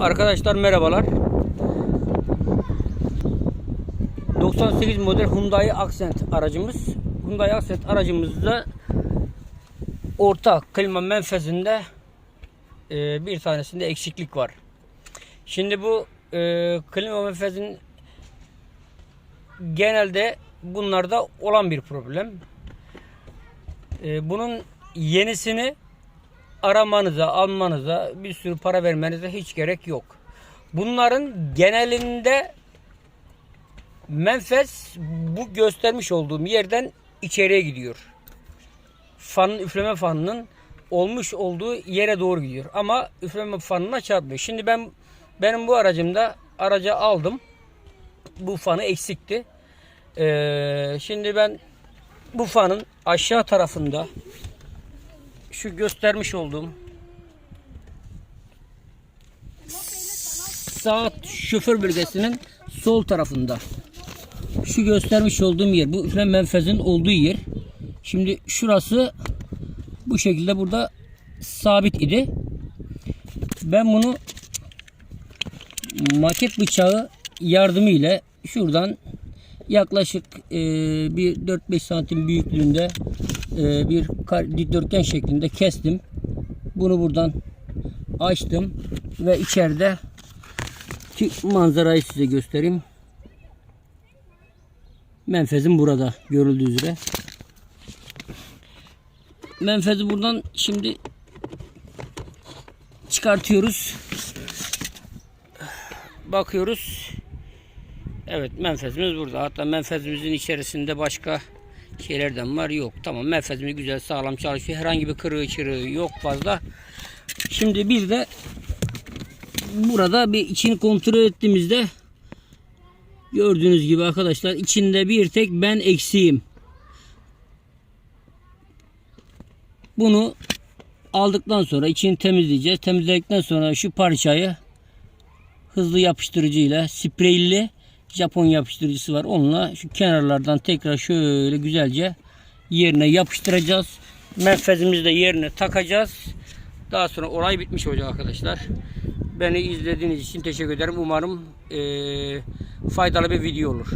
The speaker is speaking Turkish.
Arkadaşlar merhabalar. 98 model Hyundai Accent aracımız. Hyundai Accent aracımızda orta klima menfezinde e, bir tanesinde eksiklik var. Şimdi bu e, klima menfezin genelde bunlarda olan bir problem. E, bunun yenisini aramanıza, almanıza, bir sürü para vermenize hiç gerek yok. Bunların genelinde menfez bu göstermiş olduğum yerden içeriye gidiyor. Fanın üfleme fanının olmuş olduğu yere doğru gidiyor. Ama üfleme fanına çarpmıyor. Şimdi ben benim bu aracımda araca aldım. Bu fanı eksikti. Ee, şimdi ben bu fanın aşağı tarafında şu göstermiş olduğum sağ şoför bölgesinin sol tarafında. Şu göstermiş olduğum yer bu üflem menfezin olduğu yer. Şimdi şurası bu şekilde burada sabit idi. Ben bunu maket bıçağı yardımıyla şuradan yaklaşık e, bir 4-5 santim büyüklüğünde bir kar- dikdörtgen şeklinde kestim. Bunu buradan açtım ve içeride ki manzarayı size göstereyim. Menfezim burada görüldüğü üzere. Menfezi buradan şimdi çıkartıyoruz. Bakıyoruz. Evet menfezimiz burada. Hatta menfezimizin içerisinde başka şeylerden var. Yok. Tamam menfezimiz güzel sağlam çalışıyor. Herhangi bir kırığı çırığı yok fazla. Şimdi bir de burada bir içini kontrol ettiğimizde gördüğünüz gibi arkadaşlar içinde bir tek ben eksiğim. Bunu aldıktan sonra içini temizleyeceğiz. Temizledikten sonra şu parçayı hızlı yapıştırıcıyla spreyli Japon yapıştırıcısı var. Onunla şu kenarlardan tekrar şöyle güzelce yerine yapıştıracağız. Menfezimizi de yerine takacağız. Daha sonra olay bitmiş olacak arkadaşlar. Beni izlediğiniz için teşekkür ederim. Umarım eee, faydalı bir video olur.